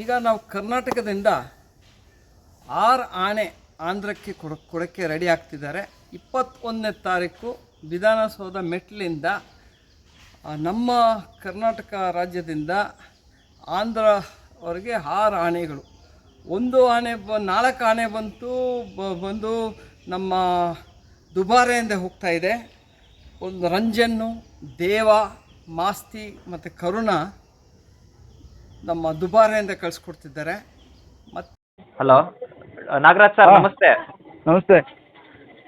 ಈಗ ನಾವು ಕರ್ನಾಟಕದಿಂದ ಆರು ಆನೆ ಆಂಧ್ರಕ್ಕೆ ಕೊಡ, ಕೊಡೋಕ್ಕೆ ರೆಡಿ ಆಗ್ತಿದ್ದಾರೆ. ಇಪ್ಪತ್ತೊಂದನೇ ತಾರೀಕು ವಿಧಾನಸೌಧ ಮೆಟ್ಲಿಂದ ನಮ್ಮ ಕರ್ನಾಟಕ ರಾಜ್ಯದಿಂದ ಆಂಧ್ರವರೆಗೆ ಆರು ಆನೆಗಳು. ಒಂದು ಆನೆ ಬ, ನಾಲ್ಕು ಆನೆ ಬಂತು ಬಂದು ನಮ್ಮ ದುಬಾರೆಯಿಂದ ಹೋಗ್ತಾ ಇದೆ. ಒಂದು ರಂಜನ್ನು ದೇವ ಮಾಸ್ತಿ ಮತ್ತು ಕರುಣ ನಮ್ಮ ದುಬಾರೆಯಿಂದ ಕಳಿಸ್ಕೊಡ್ತಿದ್ದಾರೆ. ಮತ್ತು ಹಲೋ ನಾಗರಾಜ್ ಸರ್ ನಮಸ್ತೆ. ನಮಸ್ತೆ.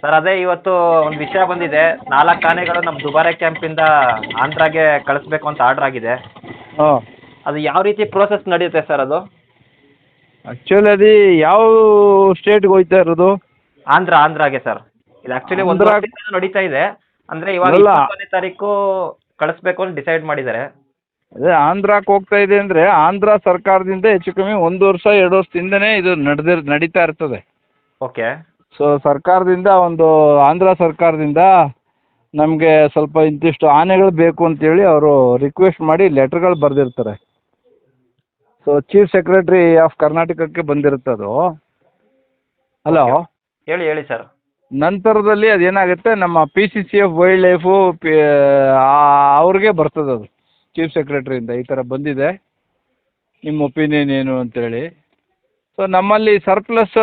ಸರ್ ಅದೇ ಇವತ್ತು ಒಂದು ವಿಷಯ ಬಂದಿದೆ. ನಾಲ್ಕು ಆನೆಗಳು ನಮ್ಮ ದುಬಾರೆ ಕ್ಯಾಂಪಿಂದ ಆಂಧ್ರಾಗೆ ಕಳಿಸ್ಬೇಕು ಅಂತ ಆರ್ಡರ್ ಆಗಿದೆ. ಹಾಂ. ಅದು ಯಾವ ರೀತಿ ಪ್ರೋಸೆಸ್ ನಡೆಯುತ್ತೆ ಸರ್ ಅದು? ಆ್ಯಕ್ಚುಲಿ ಅದು ಯಾವ ಸ್ಟೇಟ್ಗೆ ಹೋಯ್ತಾ ಇರೋದು? ಆಂಧ್ರ ಆಂಧ್ರಾಗೆ ಸರ್ ಇದು ಆಕ್ಚುಲಿ ಒಂದು ಆಂಧ್ರ- ವರ್ಷದಿಂದ ನಡೀತಾ ಇದೆ. ಅಂದ್ರೆ ಇವಾಗ ಅಲ್ಲ. ಇಪ್ಪತ್ತೊಂದನೇ ತಾರೀಕು ಕಳಿಸ್ಬೇಕು ಅಂತ ಡಿಸೈಡ್ ಮಾಡಿದ್ದಾರೆ. ಅದೇ ಆಂಧ್ರಕ್ಕೆ ಹೋಗ್ತಾ ಇದೆ ಅಂದರೆ ಆಂಧ್ರ ಸರ್ಕಾರದಿಂದ ಹೆಚ್ಚು ಕಮ್ಮಿ ಒಂದು ವರ್ಷ ಎರಡು ವರ್ಷದಿಂದನೇ ಇದು ನಡೆದಿರ್ ನಡೀತಾ ಇರ್ತದೆ. ಓಕೆ ಸೊ ಸರ್ಕಾರದಿಂದ ಒಂದು ಆಂಧ್ರ ಸರ್ಕಾರದಿಂದ ನಮಗೆ ಸ್ವಲ್ಪ ಇಂತಿಷ್ಟು ಆನೆಗಳು ಬೇಕು ಅಂತೇಳಿ ಅವರು ರಿಕ್ವೆಸ್ಟ್ ಮಾಡಿ ಲೆಟರ್ಗಳು ಬರೆದಿರ್ತಾರೆ. ಸೊ ಚೀಫ್ ಸೆಕ್ರೆಟರಿ ಆಫ್ ಕರ್ನಾಟಕಕ್ಕೆ ಬಂದಿರುತ್ತದು. ಅದು ಹಲೋ ಹೇಳಿ ಹೇಳಿ ಸರ್ ನಂತರದಲ್ಲಿ ಅದೇನಾಗುತ್ತೆ ನಮ್ಮ P C C F wildlife P ಅವ್ರಿಗೆ ಬರ್ತದೆ ಅದು. ಚೀಫ್ ಸೆಕ್ರೆಟ್ರಿಯಿಂದ ಈ ಥರ ಬಂದಿದೆ. ನಿಮ್ಮ ಒಪಿನಿಯನ್ ಏನು ಅಂತೇಳಿ. ಸೊ ನಮ್ಮಲ್ಲಿ ಸರ್ಪ್ಲಸ್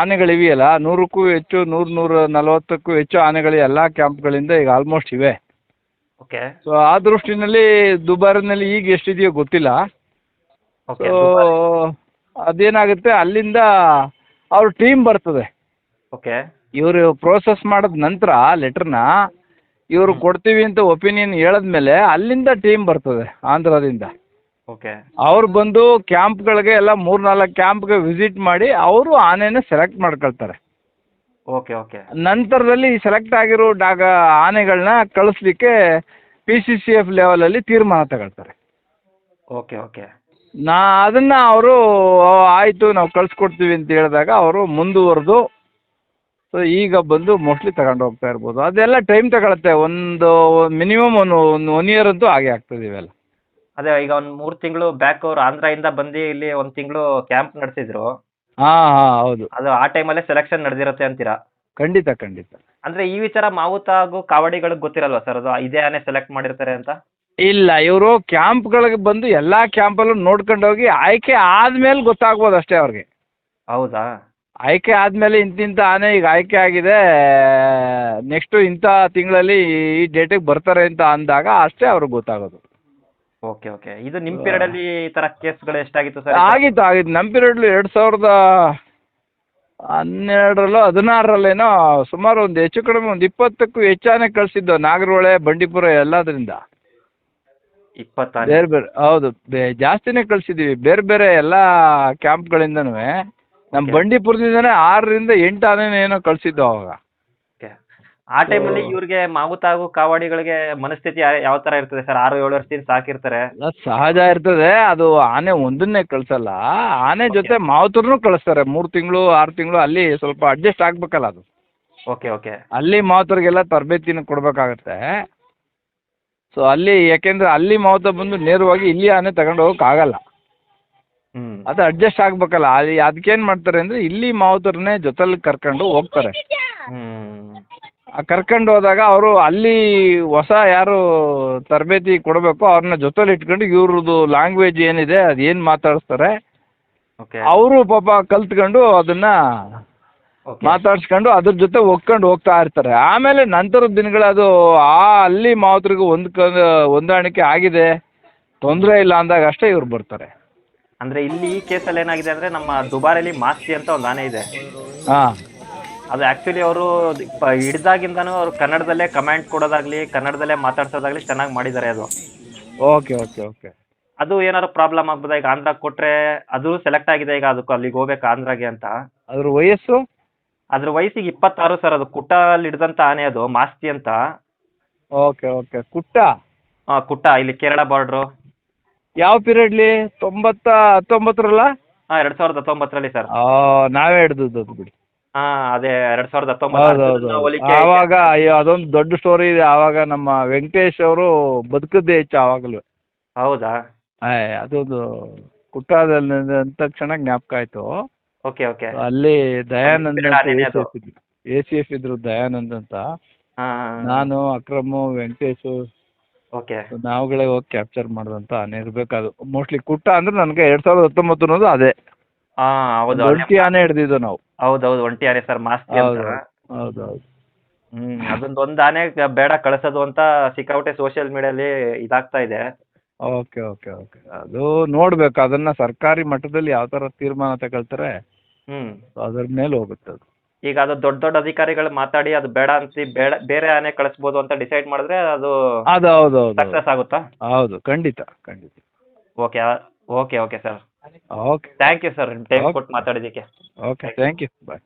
ಆನೆಗಳಿವೆಯಲ್ಲ ನೂರಕ್ಕೂ ಹೆಚ್ಚು ನೂರು ನೂರ ನಲವತ್ತಕ್ಕೂ ಹೆಚ್ಚು ಆನೆಗಳು ಎಲ್ಲ ಕ್ಯಾಂಪ್ಗಳಿಂದ ಈಗ ಆಲ್ಮೋಸ್ಟ್ ಇವೆ. ಓಕೆ ಸೊ ಆ ದೃಷ್ಟಿನಲ್ಲಿ ದುಬಾರಿನಲ್ಲಿ ಈಗ ಎಷ್ಟಿದೆಯೋ ಗೊತ್ತಿಲ್ಲ. ಸೊ ಅದೇನಾಗುತ್ತೆ ಅಲ್ಲಿಂದ ಅವ್ರ ಟೀಮ್ ಬರ್ತದೆ. ಓಕೆ ಇವರು ಪ್ರೋಸೆಸ್ ಮಾಡಿದ ನಂತರ ಲೆಟ್ರನ್ನ ಇವರು ಕೊಡ್ತೀವಿ ಅಂತ ಒಪಿನಿಯನ್ ಹೇಳಿದ್ಮೇಲೆ ಅಲ್ಲಿಂದ ಟೀಮ್ ಬರ್ತದೆ ಆಂಧ್ರದಿಂದ. ಓಕೆ ಅವ್ರು ಬಂದು ಕ್ಯಾಂಪ್ಗಳಿಗೆ ಎಲ್ಲ ಮೂರು ನಾಲ್ಕು ಕ್ಯಾಂಪ್ಗೆ ವಿಸಿಟ್ ಮಾಡಿ ಅವರು ಆನೆನ ಸೆಲೆಕ್ಟ್ ಮಾಡ್ಕೊಳ್ತಾರೆ. ಓಕೆ ಓಕೆ ನಂತರದಲ್ಲಿ ಸೆಲೆಕ್ಟ್ ಆಗಿರೋ ಡಾಗ ಆನೆಗಳನ್ನ ಕಳಿಸ್ಲಿಕ್ಕೆ ಪಿ ಸಿ ಸಿ ಎಫ್ ಲೆವೆಲಲ್ಲಿ ತೀರ್ಮಾನ ತಗೊಳ್ತಾರೆ. ಓಕೆ ಓಕೆ ನಾ ಅದನ್ನು ಅವರು ಆಯಿತು ನಾವು ಕಳಿಸ್ಕೊಡ್ತೀವಿ ಅಂತ ಹೇಳಿದಾಗ ಅವರು ಮುಂದುವರೆದು ಸೊ ಈಗ ಬಂದು ಮೋಸ್ಟ್ಲಿ ತಗೊಂಡು ಹೋಗ್ತಾ ಇರ್ಬೋದು. ಅದೆಲ್ಲ ಟೈಮ್ ತಗೊಳತ್ತೆ. ಒಂದು ಮಿನಿಮಮ್ ಒಂದು ಒಂದು ಒನ್ ಇಯರ್ ಅಂತೂ ಆಗೇ ಆಗ್ತದೆ ಇವೆಲ್ಲ. ಅದೇ ಈಗ ಒಂದು ಮೂರು ತಿಂಗಳು ಬ್ಯಾಕ್ ಅವ್ರು ಆಂಧ್ರದಿಂದ ಬಂದು ಇಲ್ಲಿ ಒಂದು ತಿಂಗಳು ಕ್ಯಾಂಪ್ ನಡೆಸಿದ್ರು. ಹಾಂ ಹಾಂ ಹೌದು. ಅದು ಆ ಟೈಮಲ್ಲೇ ಸೆಲೆಕ್ಷನ್ ನಡೆದಿರುತ್ತೆ ಅಂತೀರಾ? ಖಂಡಿತ ಖಂಡಿತ. ಅಂದ್ರೆ ಈ ವಿಚಾರ ಮಾವುತ ಹಾಗೂ ಕಾವಡಿಗಳಿಗೆ ಗೊತ್ತಿರಲ್ವಾ ಸರ್? ಅದು ಇದೇ ಆನೆ ಸೆಲೆಕ್ಟ್ ಮಾಡಿರ್ತಾರೆ ಅಂತ? ಇಲ್ಲ ಇವರು ಕ್ಯಾಂಪ್ಗಳಿಗೆ ಬಂದು ಎಲ್ಲ ಕ್ಯಾಂಪಲ್ಲೂ ನೋಡ್ಕೊಂಡು ಹೋಗಿ ಆಯ್ಕೆ ಆದ್ಮೇಲೆ ಗೊತ್ತಾಗ್ಬೋದು ಅಷ್ಟೇ ಅವ್ರಿಗೆ. ಹೌದಾ? ಆಯ್ಕೆ ಆದಮೇಲೆ ಇಂತಿಂಥ ಆನೆ ಈಗ ಆಯ್ಕೆ ಆಗಿದೆ. ನೆಕ್ಸ್ಟು ಇಂಥ ತಿಂಗಳಲ್ಲಿ ಈ ಡೇಟಿಗೆ ಬರ್ತಾರೆ ಅಂತ ಅಂದಾಗ ಅಷ್ಟೇ ಅವ್ರಿಗೆ ಗೊತ್ತಾಗೋದು. ಓಕೆ ಓಕೆ ಇದು ನಿಮ್ಮ ಪೀರಿಯಡಲ್ಲಿ ಈ ಥರ ಕೇಸ್ಗಳು ಎಷ್ಟಾಗಿತ್ತು ಸರ್? ಆಗಿತ್ತು ಆಗಿತ್ತು. ನಮ್ಮ ಪೀರಿಯಡ್ಲು ಎರಡು ಸಾವಿರದ ಹನ್ನೆರಡರಲ್ಲೋ ಹದಿನಾರರಲ್ಲೇನೋ ಸುಮಾರು ಒಂದು ಹೆಚ್ಚು ಕಡಿಮೆ ಒಂದು ಇಪ್ಪತ್ತಕ್ಕೂ ಹೆಚ್ಚಾನೆ ಕಳಿಸಿದ್ದು ನಾಗರಹೊಳೆ ಬಂಡೀಪುರ ಎಲ್ಲದರಿಂದ. ಇಪ್ಪತ್ತಾರು ಬೇರೆ ಬೇರೆ ಹೌದು. ಬೇ ಜಾಸ್ತಿನೇ ಕಳಿಸಿದ್ದೀವಿ. ಬೇರೆ ಬೇರೆ ಎಲ್ಲ ಕ್ಯಾಂಪ್ಗಳಿಂದನೂ ನಮ್ಮ. ಬಂಡೀಪುರದಿಂದನೇ ಆರರಿಂದ ಎಂಟು ಆನೆ ಏನೋ ಕಳಿಸಿದ್ದು ಅವಾಗ. ಆ ಟೈಮಲ್ಲಿ ಇವ್ರಿಗೆ ಮಾವುತ ಹಾಗೂ ಕಾವಾಡಿಗಳಿಗೆ ಮನಸ್ಥಿತಿ ಯಾ- ಯಾವ ತರ ಇರ್ತದೆ ಸರ್? ಆರು ಏಳು ವರ್ಷದಿಂದ ಸಾಕಿರ್ತಾರೆ. ಸಹಜ ಇರ್ತದೆ. ಅದು ಆನೆ ಒಂದನ್ನೇ ಕಳ್ಸಲ್ಲ. ಆನೆ ಜೊತೆ ಮಾವುತರ್ನು ಕಳಿಸ್ತಾರೆ. ಮೂರು ತಿಂಗಳು ಆರು ತಿಂಗಳು ಅಲ್ಲಿ ಸ್ವಲ್ಪ ಅಡ್ಜಸ್ಟ್ ಆಗ್ಬೇಕಲ್ಲ ಅದು. ಓಕೆ ಓಕೆ ಅಲ್ಲಿ ಮಾವುತರಿಗೆಲ್ಲ ತರಬೇತಿನ ಕೊಡಬೇಕಾಗತ್ತೆ. ಸೊ ಅಲ್ಲಿ ಯಾಕೆಂದ್ರೆ ಅಲ್ಲಿ ಮಾವುತ ಬಂದು ನೇರವಾಗಿ ಇಲ್ಲಿ ಆನೆ ತಗೊಂಡು ಹೋಗಕ್ಕೆ ಆಗಲ್ಲ ಹ್ಞೂ ಅದು ಅಡ್ಜಸ್ಟ್ ಆಗಬೇಕಲ್ಲ. ಅಲ್ಲಿ ಅದಕ್ಕೇನು ಮಾಡ್ತಾರೆ ಅಂದರೆ ಇಲ್ಲಿ ಮಾವುತರನ್ನೇ ಜೊತೆಲಿ ಕರ್ಕೊಂಡು ಹೋಗ್ತಾರೆ. ಹ್ಞೂ ಆ ಕರ್ಕೊಂಡು ಹೋದಾಗ ಅವರು ಅಲ್ಲಿ ಹೊಸ ಯಾರು ತರಬೇತಿ ಕೊಡಬೇಕು ಅವ್ರನ್ನ ಜೊತೆಲಿ ಇಟ್ಕೊಂಡು ಇವ್ರದ್ದು ಲ್ಯಾಂಗ್ವೇಜ್ ಏನಿದೆ ಅದು ಏನು ಮಾತಾಡಿಸ್ತಾರೆ ಓಕೆ ಅವರು ಪಾಪ ಕಲ್ತ್ಕೊಂಡು ಅದನ್ನ ಮಾತಾಡ್ಸ್ಕೊಂಡು ಅದ್ರ ಜೊತೆ ಒಕ್ಕೊಂಡು ಹೋಗ್ತಾ ಇರ್ತಾರೆ. ಆಮೇಲೆ ನಂತರದ ದಿನಗಳದು ಆ ಅಲ್ಲಿ ಮಾವುತರಿಗೂ ಹೊಂದ್ಕೊಂಡು ಹೊಂದಾಣಿಕೆ ಆಗಿದೆ. ತೊಂದರೆ ಇಲ್ಲ ಅಂದಾಗ ಅಷ್ಟೇ ಇವ್ರು ಬರ್ತಾರೆ. ಅಂದ್ರೆ ಇಲ್ಲಿ ಈ ಕೇಸಲ್ಲಿ ಏನಾಗಿದೆ ಅಂದ್ರೆ ನಮ್ಮ ದುಬಾರಿಯಲ್ಲಿ ಮಾಸ್ತಿ ಅಂತ ಒಂದು ಆನೆ ಇದೆ. ಹಾಂ. ಅದು ಆಕ್ಚುಲಿ ಅವರು ಹಿಡ್ದಾಗಿಂದನೂ ಅವರು ಕನ್ನಡದಲ್ಲೇ ಕಮೆಂಟ್ ಕೊಡೋದಾಗ್ಲಿ ಕನ್ನಡದಲ್ಲೇ ಮಾತಾಡ್ಸೋದಾಗ್ಲಿ ಚೆನ್ನಾಗಿ ಮಾಡಿದ್ದಾರೆ ಅದು. ಓಕೆ ಓಕೆ ಓಕೆ ಅದು ಏನಾದ್ರು ಪ್ರಾಬ್ಲಮ್ ಆಗ್ಬೋದಾ? ಈಗ ಆಂಧ್ರ ಕೊಟ್ರೆ ಅದು ಸೆಲೆಕ್ಟ್ ಆಗಿದೆ ಈಗ ಅದಕ್ಕೆ ಅಲ್ಲಿಗೆ ಹೋಗ್ಬೇಕು ಆಂಧ್ರಾಗೆ ಅಂತ. ಅದ್ರ ವಯಸ್ಸು? ಅದ್ರ ವಯಸ್ಸಿಗೆ ಇಪ್ಪತ್ತಾರು ಸರ್ ಅದು. ಕುಟ್ಟ ಅಲ್ಲಿ ಹಿಡ್ದಂತ ಆನೆ ಅದು ಮಾಸ್ತಿ ಅಂತ. Okay okay Kutta? ಹಾಂ ಕುಟ್ಟ ಇಲ್ಲಿ ಕೇರಳ ಬಾರ್ಡ್ರು ಯಾವ ಪೀರಿಯಡ್ಲಿ ತೊಂಬತ್ತ ಹತ್ತೊಂಬತ್ತರಲ್ಲ? ಹಾಂ ಎರಡು ಸಾವಿರದ ಹತ್ತೊಂಬತ್ತರಲ್ಲಿ ಸರ್. ಆ, ನಾವೇ ಹಿಡ್ದದ್ದು ಅದು ಬಿಡಿ. ಹಾ ಅದೇ ಎರಡ್ ಸಾವಿರದ ಹತ್ತೊಂಬತ್ತು ಆವಾಗ ಅಯ್ಯೋ ಅದೊಂದು ದೊಡ್ಡ ಸ್ಟೋರಿ ಇದೆ. ಆವಾಗ ನಮ್ಮ ವೆಂಕಟೇಶ್ ಅವರು ಬದುಕದ್ದೇ ಹೆಚ್ಚು ಆವಾಗಲೂ. ಹೌದಾ? ಅದೊಂದು ಕುಟ್ಟಾದಲ್ಲಿ ಅಂದ ತಕ್ಷಣ ಜ್ಞಾಪಕ ಆಯ್ತು. Okay okay. ಅಲ್ಲಿ ದಯಾನಂದ. ಎ ಸಿ ಎಫ್ ಇದ್ರು. ದಯಾನಂದ್ ಅಂತ. ನಾನು ಅಕ್ರಮ್ ವೆಂಕಟೇಶು ಓಕೆ ನಾವುಗಳೇ ಹೋಗಿ ಕ್ಯಾಪ್ಚರ್ ಮಾಡಿದಂತ ಆನೆ ಅದು ಮೋಸ್ಟ್ಲಿ ಕುಟ್ಟ ಅಂದ್ರೆ ನನಗೆ ಎರಡು ಸಾವಿರದ ಹತ್ತೊಂಬತ್ತು ಅನ್ನೋದು ಅದೇ. ಹಾ ಹೌದು. ಒಂಟಿ ಆನೆ ಹಿಡ್ದಿದ್ದು ನಾವು. ಹೌದೌದು ಒಂಟಿ ಆನೆ ಸರ್ ಮಾಸ್ತಿ ಹೌದು ಹೌದು ಹೌದು ಹ್ಮ್ ಅದೊಂದು ಒಂದು ಆನೆ ಬೇಡ ಕಳಿಸೋದು ಅಂತ ಸಿಕ್ಕಾಪಟ್ಟೆ ಸೋಷಿಯಲ್ ಮೀಡಿಯಾಲಿ ಇದಾಗ್ತಾ ಇದೆ. ಓಕೆ ಓಕೆ ಓಕೆ ಅದು ನೋಡ್ಬೇಕು. ಅದನ್ನ ಸರ್ಕಾರಿ ಮಟ್ಟದಲ್ಲಿ ಯಾವ ತರ ತೀರ್ಮಾನ ತಗೊಳ್ತಾರೆ ಹ್ಮ್. ಅದ್ರ ಮೇಲೆ ಹೋಗುತ್ತೆ ಅದು. ಈಗ ಅದು ದೊಡ್ಡ ದೊಡ್ಡ ಅಧಿಕಾರಿಗಳು ಮಾತಾಡಿ ಅದು ಬೇಡ ಅಂತ ಬೇಡ ಬೇರೆ ಆನೆ ಕಳಿಸ್ಬೋದು ಅಂತ ಡಿಸೈಡ್ ಮಾಡಿದ್ರೆ ಅದು ಅದು ಹೌದು ಹೌದು ಸಕ್ಸಸ್ ಆಗುತ್ತಾ? ಹೌದು ಖಂಡಿತ ಖಂಡಿತ. Okay okay okay sir okay thank you sir time ಕೊಟ್ಟು ಮಾತಾಡಿದ್ದಕ್ಕೆ. Okay thank you bye